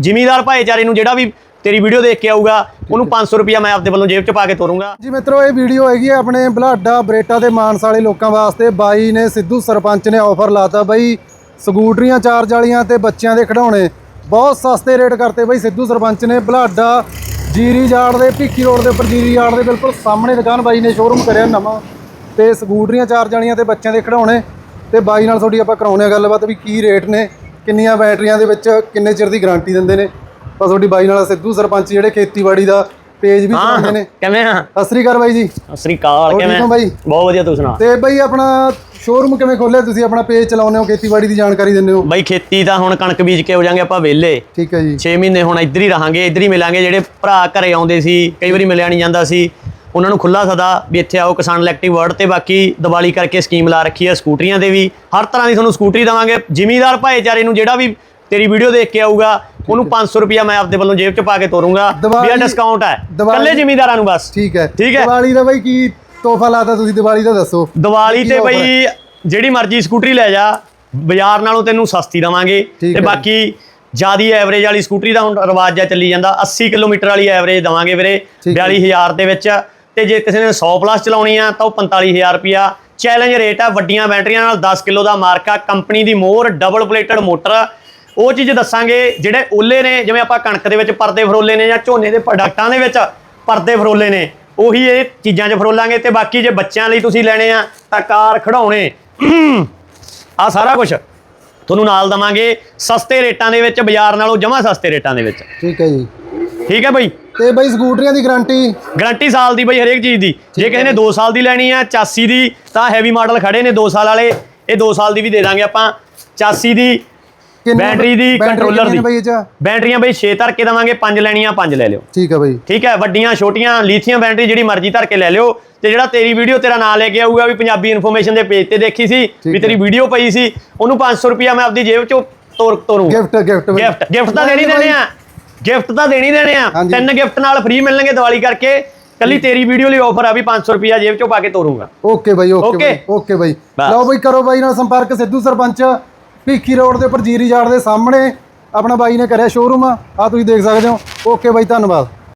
ਜ਼ਿਮੀਦਾਰ ਭਾਈਚਾਰੇ ਨੂੰ ਜਿਹੜਾ ਵੀ ਤੇਰੀ ਵੀਡੀਓ ਦੇਖ ਕੇ ਆਊਗਾ, ਉਹਨੂੰ 500 ਰੁਪਿਆ ਮੈਂ ਆਪਦੇ ਵੱਲੋਂ ਜੇਬ 'ਚ ਪਾ ਕੇ ਤੋਰੂੰਗਾ। ਜੀ ਮਿੱਤਰੋ, ਇਹ ਵੀਡੀਓ ਹੈਗੀ ਹੈ ਆਪਣੇ ਬਲਾਡਾ, ਬਰੇਟਾ ਤੇ ਮਾਨਸ ਵਾਲੇ ਲੋਕਾਂ ਵਾਸਤੇ। ਬਾਈ ਨੇ ਸਿੱਧੂ, ਸਰਪੰਚ ਨੇ ਆਫਰ ਲਾਤਾ ਬਾਈ, ਸਕੂਟਰੀਆਂ, ਚਾਰਜ ਵਾਲੀਆਂ ਤੇ ਬੱਚਿਆਂ ਦੇ ਖਿਡੌਣੇ। ਬਹੁਤ ਸਸਤੇ ਰੇਟ ਕਰਤੇ ਬਾਈ ਸਿੱਧੂ, ਸਰਪੰਚ ਨੇ। ਬਲਾਡਾ, ਜੀਰੀ ਜਾੜ ਦੇ, ਭਿੱਖੀ ਰੋਡ ਦੇ ਉੱਪਰ ਜੀਰੀ ਜਾੜ ਦੇ ਬਿਲਕੁਲ ਸਾਹਮਣੇ ਦੁਕਾਨ ਬਾਈ ਨੇ ਸ਼ੋਰੂਮ ਕਰਿਆ ਨਵਾਂ। ਤੇ ਸਕੂਟਰੀਆਂ, ਚਾਰਜ ਵਾਲੀਆਂ ਤੇ ਬੱਚਿਆਂ ਦੇ ਖਿਡੌਣੇ। ਤੇ ਬਾਈ ਨਾਲ ਤੁਹਾਡੀ ਆਪਾਂ ਕਰਾਉਣੇ ਆ ਗੱਲਬਾਤ ਵੀ ਕੀ ਰੇਟ ਨੇ। ਕਿੰਨੀਆਂ ਬੈਟਰੀਆਂ ਦੇ ਵਿੱਚ ਕਿੰਨੇ ਚਿਰ ਦੀ ਗਾਰੰਟੀ ਦਿੰਦੇ ਨੇ? ਬਸ ਤੁਹਾਡੀ ਬਾਈ ਨਾਲ ਸਿੱਧੂ ਸਰਪੰਚ ਜਿਹੜੇ ਖੇਤੀਬਾੜੀ ਦਾ ਪੇਜ ਵੀ ਚਲਾਉਂਦੇ ਨੇ। ਕਿਵੇਂ ਆ? ਸਤਿ ਸ੍ਰੀ ਅਕਾਲ ਬਾਈ ਜੀ। ਸਤਿ ਸ੍ਰੀ ਅਕਾਲ ਕਿਵੇਂ ਹੋ ਬਾਈ? ਬਹੁਤ ਵਧੀਆ ਤੂੰ ਸੁਣਾ? ਤੇ ਬਾਈ ਆਪਣਾ ਸ਼ੋਰੂਮ ਕਿਵੇਂ ਖੋਲਿਆ? ਤੁਸੀਂ ਆਪਣਾ ਪੇਜ ਚਲਾਉਂਦੇ ਹੋ ਖੇਤੀਬਾੜੀ ਦੀ ਜਾਣਕਾਰੀ ਦਿੰਦੇ ਹੋ? ਬਾਈ ਖੇਤੀ ਤਾਂ ਹੁਣ ਕਣਕ ਬੀਜ ਕੇ ਹੋ ਜਾਾਂਗੇ ਆਪਾਂ ਵਿਹਲੇ। ਠੀਕ ਹੈ ਜੀ। 6 ਮਹੀਨੇ ਹੁਣ ਇੱਧਰ ਹੀ ਰਹਾਂਗੇ ਇੱਧਰ ਹੀ ਮਿਲਾਂਗੇ ਜਿਹੜੇ ਭਰਾ ਘਰੇ ਆਉਂਦੇ ਸੀ ਕਈ ਵਾਰੀ ਮਿਲਿਆ ਨਹੀਂ ਜਾਂਦਾ ਸੀ। ਉਹਨਾਂ ਨੂੰ ਖੁੱਲਾ ਸਦਾ ਵੀ ਇੱਥੇ ਆਓ ਕਿਸਾਨ ਇਲੈਕਟ੍ਰਿਕ ਵਰਡ ਤੇ ਬਾਕੀ ਦੀਵਾਲੀ ਕਰਕੇ ਸਕੀਮ ਲਾ ਰੱਖੀ ਹੈ ਸਕੂਟਰੀਆਂ ਦੇ ਵੀ। ਹਰ ਤਰ੍ਹਾਂ ਦੀ ਤੁਹਾਨੂੰ ਸਕੂਟਰੀ ਦੇਵਾਂਗੇ। ਜ਼ਿਮੀਦਾਰ ਭਾਈਚਾਰੇ ਨੂੰ ਜਿਹੜਾ ਵੀ ਤੇਰੀ ਵੀਡੀਓ ਦੇਖ ਕੇ ਆਊਗਾ ਉਹਨੂੰ 500 ਰੁਪਿਆ ਮੈਂ ਆਪਦੇ ਵੱਲੋਂ ਜੇਬ 'ਚ ਪਾ ਕੇ ਤੋਰੂੰਗਾ। ਵੀ ਇਹ ਡਿਸਕਾਊਂਟ ਹੈ। ਕੱਲੇ ਜ਼ਿਮੀਦਾਰਾਂ ਨੂੰ ਬਸ। ਠੀਕ ਹੈ। ਠੀਕ ਹੈ। ਦੀਵਾਲੀ ਦਾ ਬਾਈ ਕੀ ਤੋਹਫਾ ਲਾਤਾ ਤੁਸੀਂ? ਦੀਵਾਲੀ ਦਾ ਦੱਸੋ। ਦੀਵਾਲੀ ਤੇ ਬਈ ਜਿਹੜੀ ਮਰਜ਼ੀ ਸਕੂਟਰੀ ਲੈ ਜਾ ਬਾਜ਼ਾਰ ਨਾਲੋਂ ਤੈਨੂੰ ਸਸਤੀ ਦਵਾਂਗੇ। ਤੇ। ਬਾਕੀ ਜਿਆਦੀ ਐਵਰੇਜ ਵਾਲੀ ਸਕੂਟਰੀ ਦਾ ਹੁਣ ਰਿਵਾਜ ਜਿਹਾ ਚੱਲੀ ਜਾਂਦਾ। 80 ਕਿਲੋਮੀਟਰ ਵਾਲੀ ਐਵਰੇਜ ਦਵਾਂਗੇ ਵੀਰੇ। ਠੀਕ ਹੈ। 42000 ਦੇ ਵਿੱਚ। ਤੇ ਜੇ ਕਿਸੇ ਨੇ 100 ਪਲੱਸ ਚਲਾਉਣੀ ਆ, ਤਾਂ ਉਹ 45000 ਰੁਪਿਆ ਚੈਲੰਜ ਰੇਟ ਆ, ਵੱਡੀਆਂ ਬੈਟਰੀਆਂ ਨਾਲ 10 ਕਿਲੋ ਦਾ ਮਾਰਕਾ, ਕੰਪਨੀ ਦੀ ਮੋਰ ਡਬਲ ਪਲੇਟਡ ਮੋਟਰ ਉਹ ਚੀਜ਼ ਦੱਸਾਂਗੇ, ਜਿਹੜੇ ਓਲੇ ਨੇ, ਜਿਵੇਂ ਆਪਾਂ ਕਣਕ ਦੇ ਵਿੱਚ ਪਰਦੇ ਫਰੋਲੇ ਨੇ ਜਾਂ ਝੋਨੇ ਦੇ ਪ੍ਰੋਡਕਟਾਂ ਦੇ ਵਿੱਚ ਪਰਦੇ ਫਰੋਲੇ ਨੇ, ਉਹੀ ਇਹ ਚੀਜ਼ਾਂ 'ਚ ਫਰੋਲਾਂਗੇ ਤੇ ਬਾਕੀ ਜੇ ਬੱਚਿਆਂ ਲਈ ਤੁਸੀਂ ਲੈਣੇ ਆ, ਤਾਂ ਕਾਰ ਖੜਾਉਣੇ ਆ ਸਾਰਾ ਕੁਝ ਤੁਹਾਨੂੰ ਨਾਲ ਦਵਾਂਗੇ, ਸਸਤੇ ਰੇਟਾਂ ਦੇ ਵਿੱਚ, ਬਾਜ਼ਾਰ ਨਾਲੋਂ ਜਮਾ ਸਸਤੇ ਰੇਟਾਂ ਦੇ ਵਿੱਚ। ਠੀਕ ਹੈ ਜੀ। ਠੀਕ ਹੈ ਬਈ। ਤੇ ਬਾਈ ਸਕੂਟਰੀਆਂ ਦੀ ਗਾਰੰਟੀ? ਗਾਰੰਟੀ ਸਾਲ ਦੀ ਬਈ ਹਰੇਕ ਚੀਜ਼ ਦੀ। ਜੇ ਕਿਸੇ ਨੇ 2 ਸਾਲ ਦੀ ਲੈਣੀ ਆ 84 ਦੀ ਤਾਂ ਹੈਵੀ ਮਾਡਲ ਖੜੇ ਨੇ 2 ਸਾਲ ਵਾਲੇ। ਇਹ 2 ਸਾਲ ਦੀ ਵੀ ਦੇ ਦਾਂਗੇ ਆਪਾਂ। 84 ਦੀ ਬੈਟਰੀ ਦੀ ਕੰਟਰੋਲਰ ਦੀ? ਬੈਟਰੀਆਂ ਬਈ 6 ਧਰ ਕੇ ਦਵਾਂਗੇ 5 ਲੈਣੀਆਂ 5 ਲੈ ਲਿਓ। ਠੀਕ ਹੈ ਬਾਈ। ਠੀਕ ਹੈ ਵੱਡੀਆਂ ਛੋਟੀਆਂ ਲੀਥੀਅਮ ਬੈਟਰੀ ਜਿਹੜੀ ਮਰਜ਼ੀ ਧਰ ਕੇ ਲੈ ਲਿਓ। ਤੇ ਜਿਹੜਾ ਤੇਰੀ ਵੀਡੀਓ ਤੇਰਾ ਨਾਂ ਲੈ ਕੇ ਆਊਗਾ ਵੀ ਪੰਜਾਬੀ ਇਨਫੋਰਮੇਸ਼ਨ ਦੇ ਪੇਜ ਤੇ ਦੇਖੀ ਸੀ ਵੀ। ਤੇਰੀ ਵੀਡੀਓ ਪਈ ਸੀ ਉਹਨੂੰ 500 ਰੁਪਿਆ ਮੈਂ ਆਪਦੀ ਜੇਬ ਚੋਂ ਤੋਰ ਤੋਰੂੰਗਾ। ਗਿਫਟ ਗਿਫਟ ਗਿਫਟ ਗਿਫਟ ਤਾਂ ਦੇਣੀ ਦੇਣੇ ਆ। ਗਿਫਟ ਤਾਂ ਦੇਣੀ ਦੇਣੇ ਆ। ਹਾਂਜੀ। ਤਿੰਨ ਗਿਫਟ ਨਾਲ ਫ੍ਰੀ ਮਿਲਣਗੇ ਦੀਵਾਲੀ ਕਰਕੇ। ਕੱਲੀ ਤੇਰੀ ਵੀਡੀਓ ਲਈ ਆਫਰ ਆ ਵੀ 500 ਰੁਪਿਆ ਜੇਬ ਚੋਂ ਪਾ ਕੇ ਤੋਰੂੰਗਾ। Okay bye okay Okay? Bye okay bye. ਬਸ। ਲਓ ਬਾਈ ਕਰੋ ਬਾਈ ਨਾਲ ਸੰਪਰਕ ਸਿੱਧੂ ਸਰਪੰਚ। ਭੀਖੀ ਰੋਡ ਦੇ ਉੱਪਰ ਜੀਰੀ ਜਾੜ ਦੇ ਸਾਹਮਣੇ ਆਪਣਾ ਬਾਈ ਨੇ ਕਰਿਆ ਸ਼ੋਰੂਮ ਆ ਆ ਤੁਸੀਂ ਦੇਖ ਸਕਦੇ ਹੋ। ਓਕੇ ਬਾਈ ਧੰਨਵਾਦ।